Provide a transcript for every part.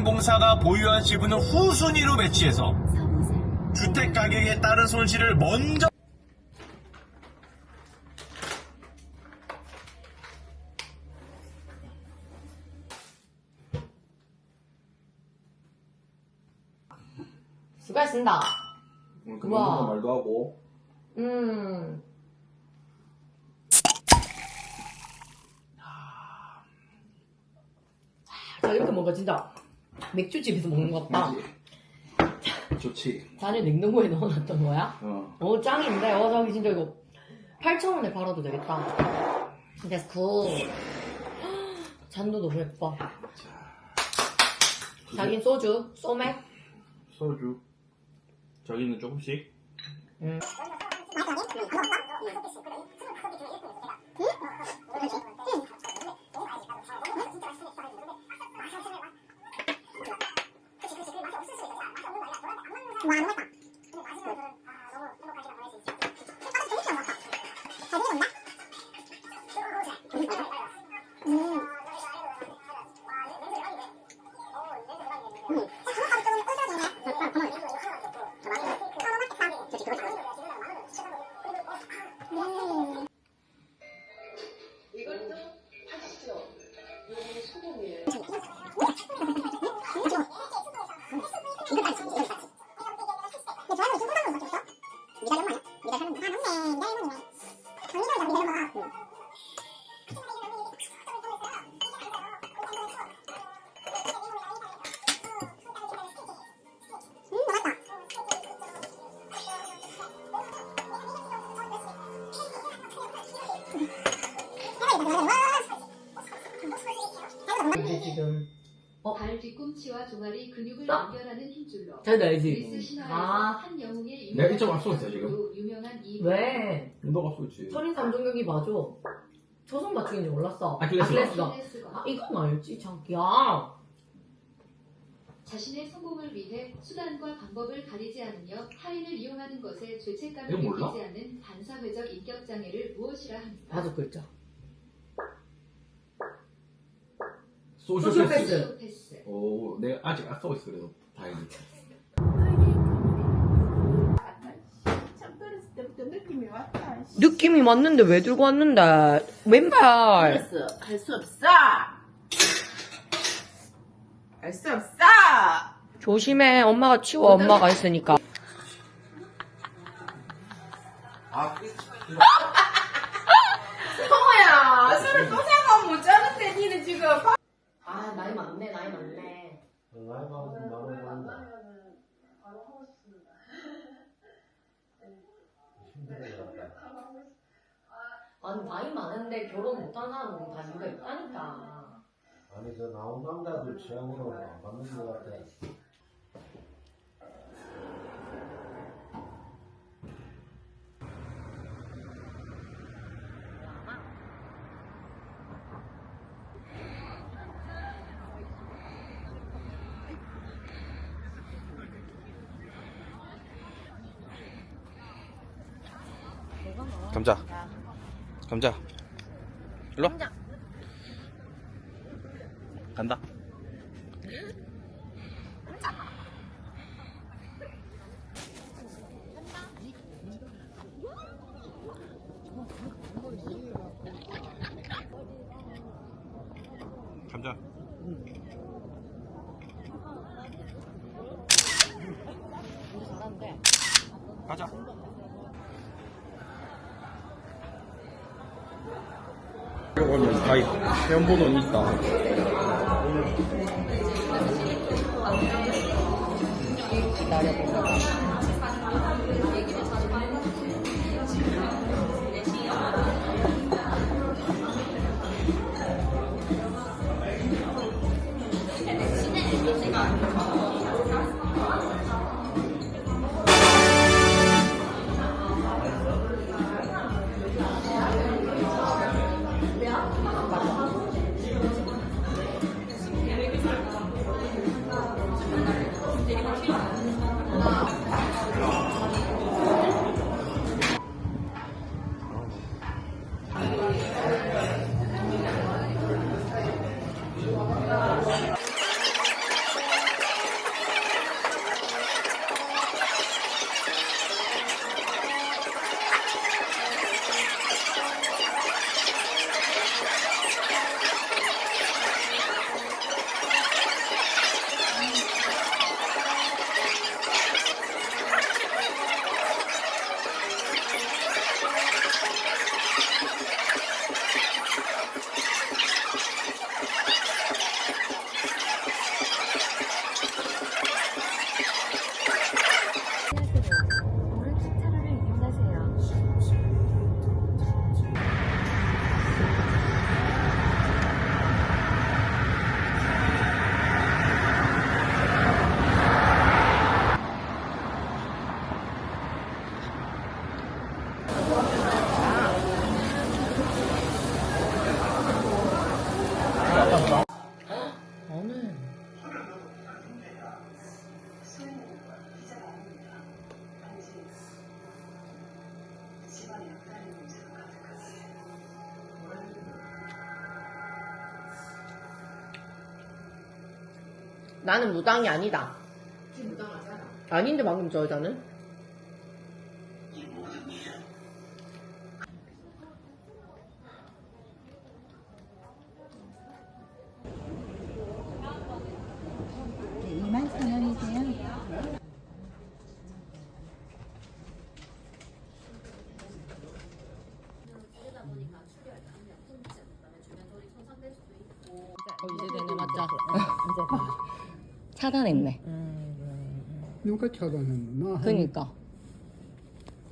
자원봉사가 보유한 지분을 후순위로 배치해서 주택 가격에 따른 손실을 먼저 수고했습니다. 우와. 그런 말도 하고 음. 자, 이렇게 먹어, 진짜. 맥주집에서 먹는 것 같다. 좋지. 잔을 냉동고에 넣어놨던 거야? 어. 어, 짱인데? 어, 저기 진짜 이거 8,000원에 팔아도 되겠다. 됐어, 굿. 잔도 너무 예뻐. 자긴 소주, 소맥. 소주. 저기는 조금씩. 음. 이게 지금. 어? 발 뒤꿈치와 종아리 근육을 아. 연결하는 힘줄로 잘 그리스 알지? 신화에서 아. 한 영웅의 내가 이쪽 앞서 있어, 지금. 또 유명한 이 왜? 너가 쏘지. 천인 삼종격이 맞아. 초성 맞추기인지 몰랐어. 아킬레스건. 아킬레스건. 아킬레스건. 아, 이건 알지, 자기야. 자신의 성공을 위해 수단과 방법을 가리지 않으며 타인을 이용하는 것에 죄책감을 이거 몰라? 느끼지 않는 반사회적 인격 장애를 무엇이라 합니까? 다섯 글자. 소셜 소셜 패스. 패스. 오, 내가 아직 안 쓰고 있어, 그래도. 다행히. 참 떨었을 때부터 느낌이 왔다. 느낌이 맞는데 왜 들고 왔는데? 왼발. 알았어. 할 수 없어. 할수 없어. 조심해. 엄마가 치워. 엄마가 했으니까. 아, 성호야, 술을 또 사가 못 자는데 니는 지금. 아, 나이 많네, 나이 많네. 아니, 나이 많은데 결혼 못한 사람은 다 이유가 있다니까. 아니 저 나온 남자들 취향으로 안 받는 것 같아. 감자. 일로 와. 간다. 아이 회원번호는 있다. 기다려본다 아네. 나는 무당이 아니다. 무당 아닌데 방금 저 여자는? 차단했네. 누가 차단했나? 그니까.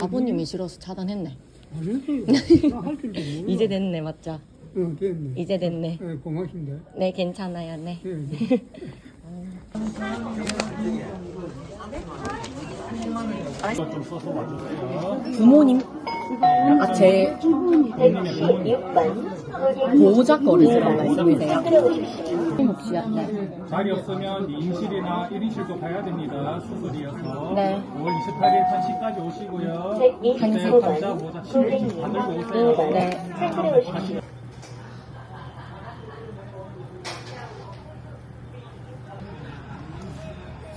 아버님이 싫어서 차단했네. 아니지. 나할 줄도 몰라. 이제 됐네, 맞자. 어, 됐네. 이제 됐네. 네, 고맙습니다. 네, 괜찮아요, 네. 네, 네. 부모님? 아, 제 보호자 거를 쓰는 말씀이세요? 혹시 네. 자리 없으면 임실이나 1인실도 가야 됩니다. 수술이어서. 네. 5월 28일 1시까지 오시고요. 한시. 네, 감자, 모자, 신분증 다 들고 오세요. 네.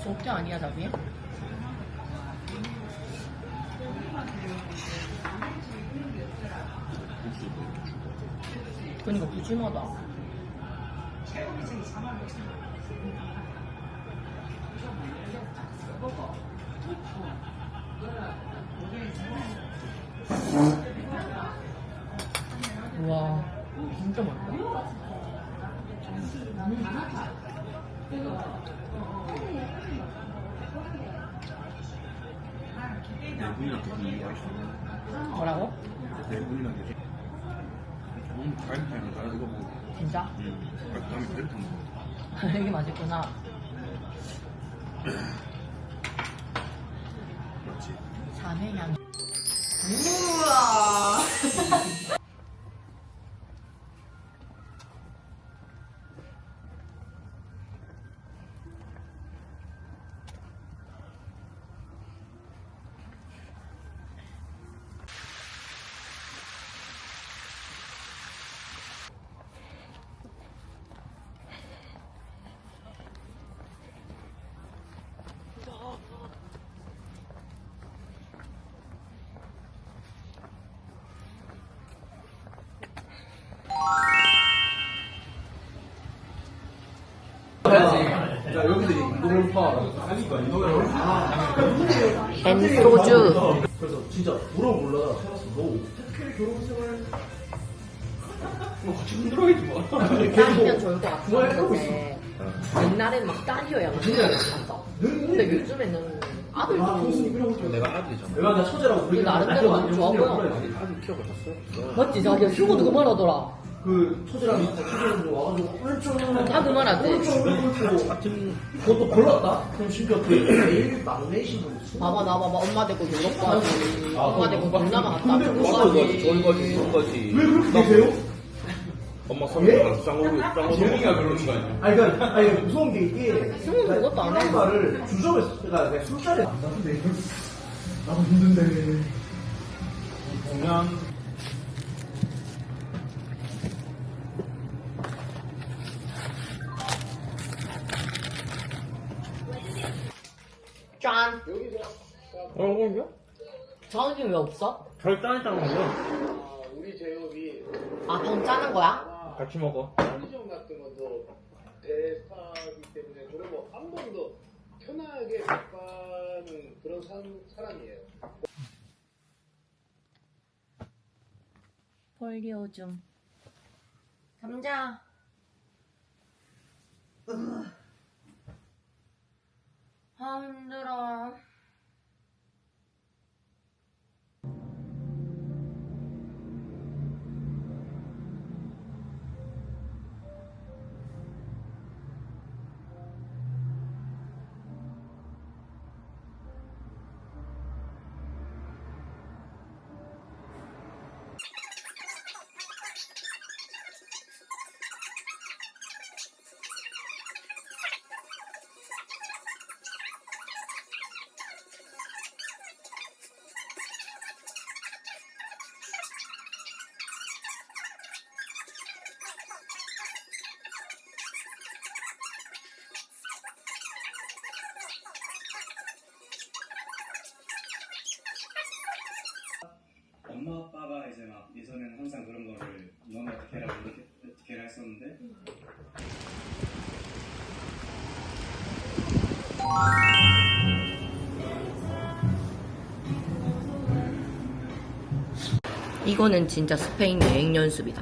속자 아니야, 자기? 그니까 부심하다. 와, 진짜 맛있다. 뭐라고? 내분이랑 되게 음, 갈비탕이 다 이거 뭐 진짜? 음, 다음에 갈비탕 먹어 되게 맛있구나. 그렇지 자매향. 앤 소주. 그래서 진짜 물어보려다가 생각했어. 너 어떻게 결혼 생활 뭐 같이 흔들어야지 뭐. 딸이면 좋을 것 같은데 옛날에는 막 딸이어야 막 좋았어. 근데 요즘에는 아들도 내가 아들이잖아 내가 나 처제라고 그 부르긴 나름대로 너무 좋아 보여. 아들 졌어 맞지 자기야 휴고 누구 말하더라. 그 처제랑 처제랑 와가지고 꿀쩍 다그 말하지. 꿀쩍 같은 그것도 골랐다. 그럼 심지어 그 제일 막내신 있어. 봐봐 나 봐봐 엄마 되고 유럽 가지. 아, 엄마 되고 동남아 갔다 근데 중국 그거 가지. 좋은 거지 좋은 거지 왜 그렇게 되세요? 엄마 선배랑 짱구를 짱구 재영이가 그러는 거 아니야? 아니 그러니까 아니 무서운 게 이게 승우는 그것도 안 해. 말을 주점에서 그러니까 내가 술자리 나도 힘든데 공연 어 그런가? 저기 왜 없어? 절단이 짱 먹어 우리 제협이 아 돈 짜는 거야? 같이 먹어 편의점 같은 것도 대파기 때문에 저는 뭐한 번도 편하게 못 가는 그런 사람, 사람이에요. 폴리오줌. 감자. 아 힘들어. 엄마 아빠가 이제 막 예전에는 항상 그런 거를 너는 어떻게 해라 이렇게 어떻게 해라 했었는데 이거는 진짜 스페인 여행 연습이다.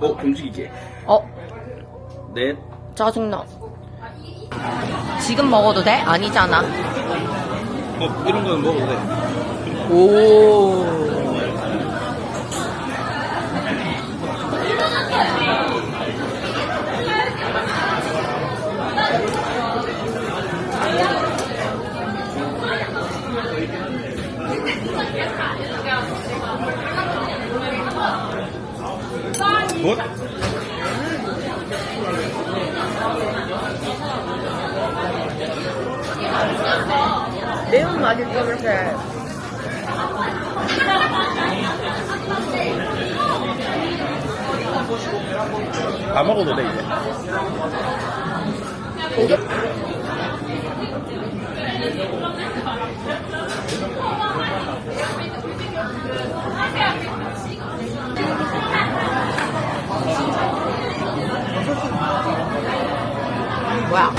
어, 움직이게. 어, 넷. 짜증나. 지금 먹어도 돼? 아니잖아. 어, 이런 거는 먹어도 돼. 오. 뭐? 매운 맛이 그렇게. 다 먹어도 돼, 이제. 뭐야?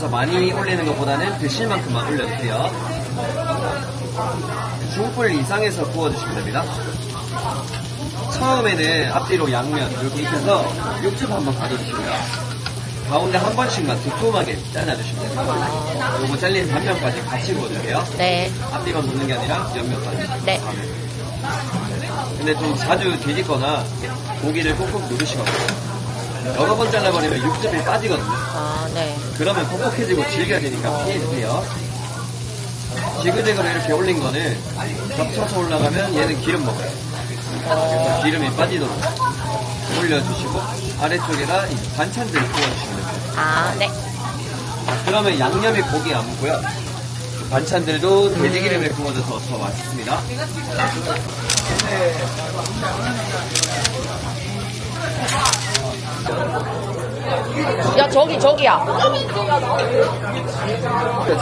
그래서 많이 올리는 것보다는 드실 만큼만 올려주세요. 중불 이상에서 구워주시면 됩니다. 처음에는 앞뒤로 양면 이렇게 익혀서 육즙 한번 가져주시고요. 가운데 한 번씩만 두툼하게 잘라주시면 됩니다. 요거 잘린 단면까지 같이 구워주세요. 네, 앞뒤만 굽는 게 아니라 옆면까지. 네. 근데 좀 자주 뒤집거나 고기를 꾹꾹 누르시거든요. 여러 번 잘라버리면 육즙이 빠지거든요. 아, 네. 그러면 퍽퍽해지고 질겨지니까 피해주세요. 지그재그로 이렇게 올린 거는 겹쳐서 올라가면 얘는 기름 먹어요. 그래서 기름이 빠지도록 올려주시고 아래쪽에다 이 반찬들 구워주시면 됩니다. 아, 네. 자, 그러면 양념이 고기에 안 묻고요. 반찬들도 돼지기름에 구워져서 더 맛있습니다. 야, 저기, 저기야.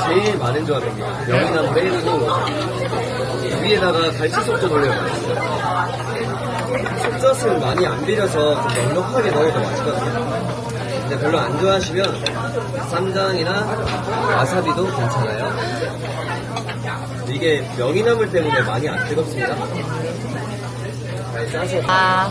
제일 많은 조합입니다. 명이나무 베이글도 위에다가 갈치속도 올려요. 속젓을 많이 안 비려서 좀 넉넉하게 넣어도 맛있거든요. 근데 별로 안 좋아하시면 쌈장이나 와사비도 괜찮아요. 이게 명이나물 때문에 많이 안 뜨겁습니다. 잘 짜서 아,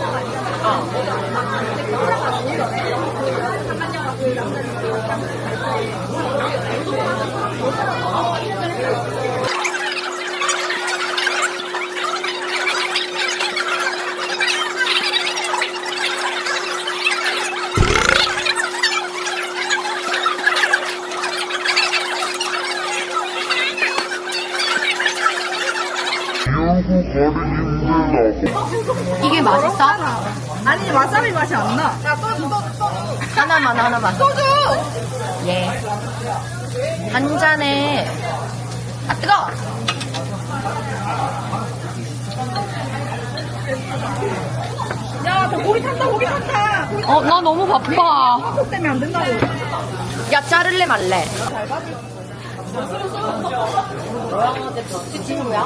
맛이 안 나. 야 소주 소주 소주. 하나만 하나만. 소주. 예. 한 잔에 아 뜨거. 야 저 고기 탄다 고기 탄다. 고기 어 나 너무 바빠. 때문에 안 된다고. 야 자를래 말래? 친구야?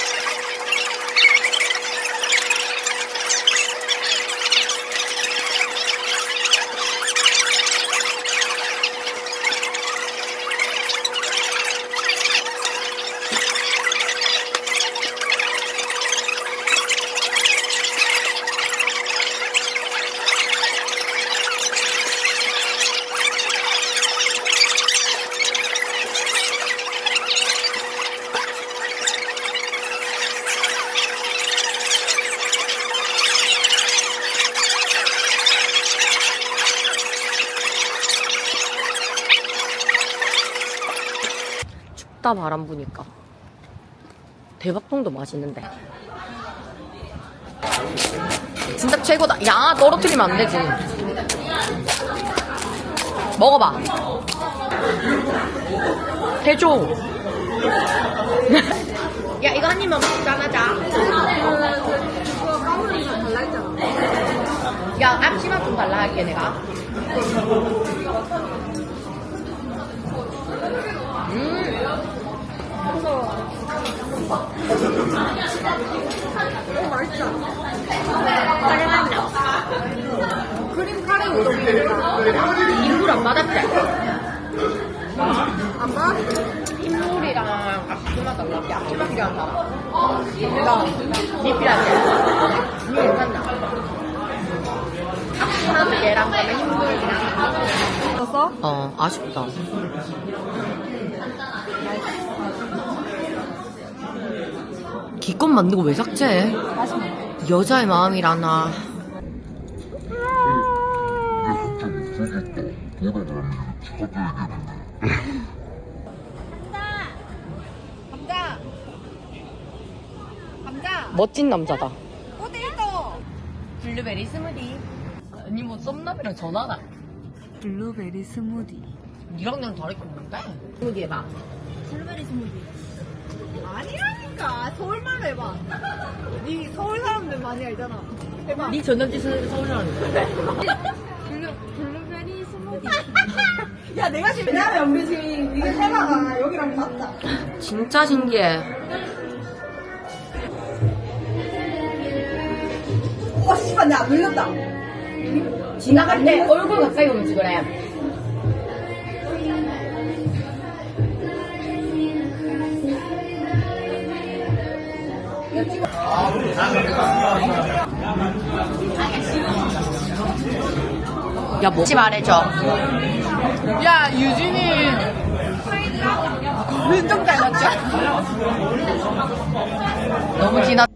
춥다 바람 부니까. 대박통도 맛있는데. 진짜 최고다. 야 떨어뜨리면 안 되지. 먹어봐. 해줘. 야 이거 한 입만 먹자 하자. 야 앞치마 좀 달라 할게 내가 크림 카레 우동입니다. 인물 안 받았대 안 봐? 흰물이랑 앞치마 달라 앞치마 필요한 사람 나니 필요하지? 니 괜찮나? 앞치마 두 개랑 그다음에 흰물이랑 썼어? 어 아쉽다 기껏 거왜 삭제해? 여자의 마음이라나 감자. 감자. 멋진 남자다 포테이토. 블루베리 스무디 아니 뭐 썸남이랑 전화나 블루베리 스무디. 니랑 나랑 다를 게 뭔데? 스무디 해봐 블루베리 스무디. 아니 라니까. 서울말로 해봐. 니 서울 사람들 많이 알잖아. 해봐. 니 전남지 서울 사람인데 블루, 블루베리 스무디. 야, 내가 지금, 왜냐면 우리 지금 이게 테마가 여기랑 맞다. 진짜 신기해 어, 씨발, 내안 눌렸다. 지나갈 때 얼굴 가까이 오면 찍으래 야, 뭐? 지 말해줘. 야, 유진이. 엄청 닮았죠? 너무 지나.